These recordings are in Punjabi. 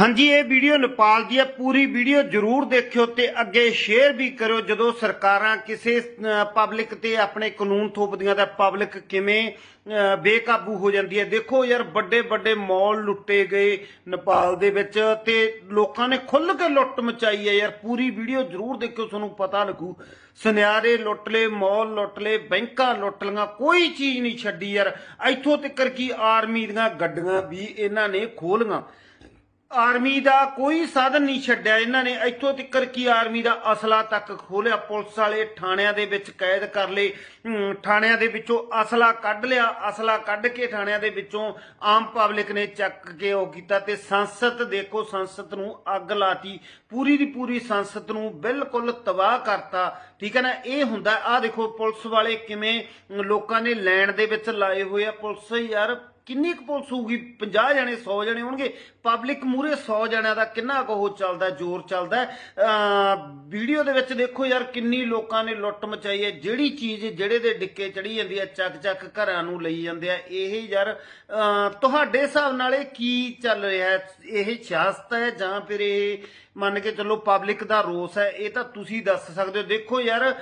ਹਾਂਜੀ, ਇਹ ਵੀਡੀਓ ਨੇਪਾਲ ਦੀ ਹੈ। ਪੂਰੀ ਵੀਡੀਓ ਜਰੂਰ ਦੇਖਿਓ ਤੇ ਅੱਗੇ ਸ਼ੇਅਰ ਵੀ ਕਰਿਓ ਜਦੋਂ ਸਰਕਾਰਾਂ ਕਿਸੇ ਪਬਲਿਕ ਤੇ ਆਪਣੇ ਕਾਨੂੰਨ ਥੋਪਦੀਆਂ ਤਾਂ ਪਬਲਿਕ ਕਿਵੇਂ ਬੇਕਾਬੂ ਹੋ ਜਾਂਦੀ ਹੈ। ਦੇਖੋ ਯਾਰ ਵੱਡੇ ਵੱਡੇ ਮਾਲ ਲੁੱਟੇ ਗਏ ਨੇਪਾਲ ਦੇ ਵਿੱਚ ਤੇ ਲੋਕਾਂ ਨੇ ਖੁੱਲ ਕੇ ਲੁੱਟ ਮਚਾਈ ਹੈ ਯਾਰ। ਪੂਰੀ ਵੀਡੀਓ ਜਰੂਰ ਦੇਖਿਓ, ਤੁਹਾਨੂੰ ਪਤਾ ਲੱਗੂ। ਸੁਨਿਆਰੇ ਲੁੱਟ ਲਏ ਮਾਲ ਲੁੱਟ ਲਏ, ਬੈਂਕਾਂ ਲੁੱਟ ਲਈਆਂ, ਕੋਈ ਚੀਜ਼ ਨਹੀਂ ਛੱਡੀ ਯਾਰ। ਇੱਥੋਂ ਤੱਕ ਕੀ ਆਰਮੀ ਦੀਆਂ ਗੱਡੀਆਂ ਵੀ ਇਹਨਾਂ ਨੇ ਖੋਲੀਆਂ ਆਰਮੀ ਦਾ ਕੋਈ ਸਾਧਨ ਨਹੀਂ ਛੱਡਿਆ ਇਹਨਾਂ ਨੇ। ਇੱਥੋਂ ਤੱਕ ਕੀ ਆਰਮੀ ਦਾ ਅਸਲਾ ਤੱਕ ਖੋਲਿਆ। ਪੁਲਿਸ ਵਾਲੇ ਥਾਣਿਆਂ ਦੇ ਵਿੱਚ ਕੈਦ ਕਰ ਲਏ। ਥਾਣਿਆਂ ਦੇ ਵਿੱਚੋਂ ਅਸਲਾ ਕੱਢ ਲਿਆ। ਅਸਲਾ ਕੱਢ ਕੇ ਥਾਣਿਆਂ ਦੇ ਵਿੱਚੋਂ ਆਮ ਪਬਲਿਕ ਨੇ ਚੱਕ ਕੇ ਉਹ ਕੀਤਾ ਤੇ ਸੰਸਦ ਦੇਖੋ, ਸੰਸਦ ਨੂੰ ਅੱਗ ਲਾਤੀ। ਪੂਰੀ ਦੀ ਪੂਰੀ ਸੰਸਦ ਨੂੰ ਬਿਲਕੁਲ ਤਬਾਹ ਕਰਤਾ। ਠੀਕ ਹੈ ਨਾ? ਇਹ ਹੁੰਦਾ ਆ ਦੇਖੋ ਪੁਲਿਸ ਵਾਲੇ ਕਿਵੇਂ ਲੋਕਾਂ ਨੇ ਲੈਣ ਦੇ ਵਿੱਚ ਲਾਏ ਹੋਏ ਆ। ਪੁਲਿਸ ਯਾਰ ਕਿੰਨੀ ਕੁ ਪੁਲਿਸ ਹੋਊਗੀ? 50 ਜਣੇ 100 ਜਣੇ ਹੋਣਗੇ। ਪਬਲਿਕ ਮੂਰੇ 100 ਜਣਿਆਂ ਦਾ ਕਿੰਨਾ ਕੁ ਉਹ ਚੱਲਦਾ ਜ਼ੋਰ ਚੱਲਦਾ ਵੀਡੀਓ ਦੇ ਵਿੱਚ ਦੇਖੋ ਯਾਰ ਕਿੰਨੀ ਲੋਕਾਂ ਨੇ ਲੁੱਟ ਮਚਾਈ ਹੈ। ਜਿਹੜੀ ਚੀਜ਼ ਜਿਹੜੇ ਦੇ ਡਿੱਕੇ ਚੜੀ ਜਾਂਦੀ ਹੈ ਚੱਕ ਚੱਕ ਘਰਾਂ ਨੂੰ ਲਈ ਜਾਂਦੇ ਆ। ਇਹ ਯਾਰ ਅਹ, ਤੁਹਾਡੇ ਹਿਸਾਬ ਨਾਲ ਇਹ ਕੀ ਚੱਲ ਰਿਹਾ ਇਹ ਸਿਆਸਤ ਹੈ ਜਾਂ ਫਿਰ ਇਹ ਮੰਨ ਕੇ ਚੱਲੋ ਪਬਲਿਕ ਦਾ ਰੋਸ ਹੈ ਇਹ ਤਾਂ ਤੁਸੀਂ ਦੱਸ ਸਕਦੇ ਹੋ। ਦੇਖੋ ਯਾਰ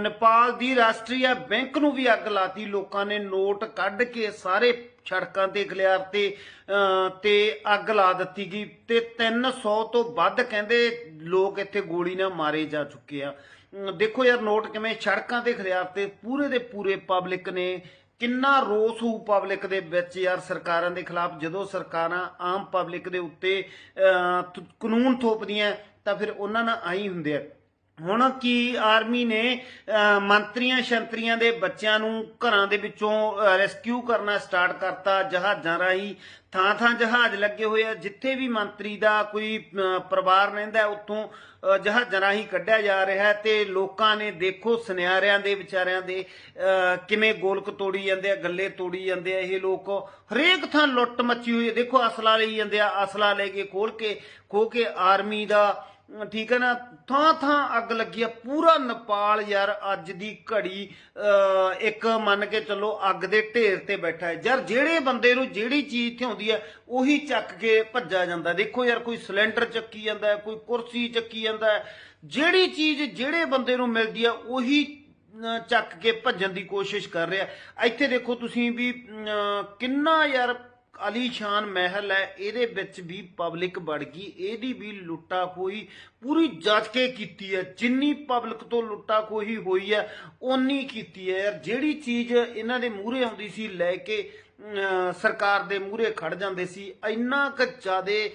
ਨੇਪਾਲ ਦੀ ਰਾਸ਼ਟਰੀ ਬੈਂਕ ਨੂੰ ਵੀ ਅੱਗ ਲਾਤੀ। ਲੋਕਾਂ ਨੇ ਨੋਟ ਕੱਢ ਕੇ ਸਾਰੇ ਸੜਕਾਂ ਤੇ ਖਲਿਆਰ ਤੇ ਅਹ, ਤੇ ਅੱਗ ਲਾ ਦਿੱਤੀ ਗਈ। ਤੇ 300 ਤੋਂ ਵੱਧ ਕਹਿੰਦੇ ਲੋਕ ਇੱਥੇ ਗੋਲੀ ਨਾਲ ਮਾਰੇ ਜਾ ਚੁੱਕੇ ਆ। ਦੇਖੋ ਯਾਰ ਨੋਟ ਕਿਵੇਂ ਸੜਕਾਂ ਤੇ ਖਲਿਆਰ ਤੇ ਪੂਰੇ ਦੇ ਪੂਰੇ ਪਬਲਿਕ ਨੇ ਕਿੰਨਾ ਰੋਸ ਹੋਊ ਪਬਲਿਕ ਦੇ ਵਿੱਚ ਯਾਰ ਸਰਕਾਰਾਂ ਦੇ ਖਿਲਾਫ? ਜਦੋਂ ਸਰਕਾਰਾਂ ਆਮ ਪਬਲਿਕ ਦੇ ਉੱਤੇ ਅਹ, ਕਾਨੂੰਨ ਥੋਪਦੀਆਂ ਤਾਂ ਫਿਰ ਉਹਨਾਂ ਨਾਲ ਆਈ ਹੁੰਦੇ ਆ। ਹੁਣ ਕੀ ਆਰਮੀ ਨੇ ਮੰਤਰੀਆਂ ਸ਼ੰਤਰੀਆਂ ਦੇ ਬੱਚਿਆਂ ਨੂੰ ਘਰਾਂ ਦੇ ਵਿੱਚੋਂ ਰੈਸਕਿਊ ਕਰਨਾ ਸਟਾਰਟ ਕਰਤਾ ਜਹਾਜ਼ਾਂ ਰਾਹੀਂ। ਥਾਂ ਥਾਂ ਜਹਾਜ਼ ਲੱਗੇ ਹੋਏ ਆ ਜਿੱਥੇ ਵੀ ਮੰਤਰੀ ਦਾ ਕੋਈ ਪਰਿਵਾਰ ਰਹਿੰਦਾ ਉੱਥੋਂ ਜਹਾਜ਼ਾਂ ਰਾਹੀਂ ਕੱਢਿਆ ਜਾ ਰਿਹਾ ਤੇ ਲੋਕਾਂ ਨੇ ਦੇਖੋ ਸੁਨਿਆਰਿਆਂ ਦੇ ਵਿਚਾਰਿਆਂ ਦੇ ਅਹ, ਕਿਵੇਂ ਗੋਲਕ ਤੋੜੀ ਜਾਂਦੇ ਆ ਗੱਲੇ ਤੋੜੀ ਜਾਂਦੇ ਆ ਇਹ ਲੋਕ ਹਰੇਕ ਥਾਂ ਲੁੱਟ ਮੱਚੀ ਹੋਈ ਹੈ। ਦੇਖੋ ਅਸਲਾ ਲਈ ਜਾਂਦੇ ਆ ਅਸਲਾ ਲੈ ਕੇ ਖੋਲ ਕੇ ਖੋ ਕੇ ਆਰਮੀ ਦਾ ਠੀਕ ਹੈ ਨਾ? ਥਾਂ ਥਾਂ ਅੱਗ ਲੱਗੀ ਆ। ਪੂਰਾ ਨੇਪਾਲ ਯਾਰ ਅੱਜ ਦੀ ਘੜੀ ਅਹ, ਇੱਕ ਮੰਨ ਕੇ ਚੱਲੋ ਅੱਗ ਦੇ ਢੇਰ ਤੇ ਬੈਠਾ ਹੈ। ਯਾਰ ਜਿਹੜੇ ਬੰਦੇ ਨੂੰ ਜਿਹੜੀ ਚੀਜ਼ ਇੱਥੇ ਆਉਂਦੀ ਹੈ ਉਹੀ ਚੱਕ ਕੇ ਭੱਜਿਆ ਜਾਂਦਾ ਦੇਖੋ ਯਾਰ ਕੋਈ ਸਿਲੰਡਰ ਚੱਕੀ ਜਾਂਦਾ ਹੈ ਕੋਈ ਕੁਰਸੀ ਚੱਕੀ ਜਾਂਦਾ ਹੈ। ਜਿਹੜੀ ਚੀਜ਼ ਜਿਹੜੇ ਬੰਦੇ ਨੂੰ ਮਿਲਦੀ ਹੈ ਉਹੀ ਚੱਕ ਕੇ ਭੱਜਣ ਦੀ ਕੋਸ਼ਿਸ਼ ਕਰ ਰਿਹਾ ਇੱਥੇ ਦੇਖੋ ਤੁਸੀਂ ਵੀ ਅਹ, ਕਿੰਨਾ ਯਾਰ ਅਲੀਸ਼ਾਨ ਮਹਿਲ ਹੈ, ਇਹਦੇ ਵਿੱਚ ਵੀ ਪਬਲਿਕ ਵੜ ਗਈ, ਇਹਦੀ ਵੀ ਲੁੱਟਾ ਖੋਹੀ ਪੂਰੀ ਜੱਜ ਕੇ ਕੀਤੀ ਹੈ, ਜਿੰਨੀ ਪਬਲਿਕ ਤੋਂ ਲੁੱਟਾ ਖੋਹੀ ਹੋਈ ਹੈ, ਓਨੀ ਕੀਤੀ ਹੈ। ਯਾਰ, ਜਿਹੜੀ ਚੀਜ਼ ਇਹਨਾਂ ਦੇ ਮੂਹਰੇ ਆਉਂਦੀ ਸੀ, ਲੈ ਕੇ ਸਰਕਾਰ ਦੇ ਮੂਹਰੇ ਖੜ ਜਾਂਦੇ ਸੀ, ਇੰਨਾ ਕੁ ਜ਼ਿਆਦੇ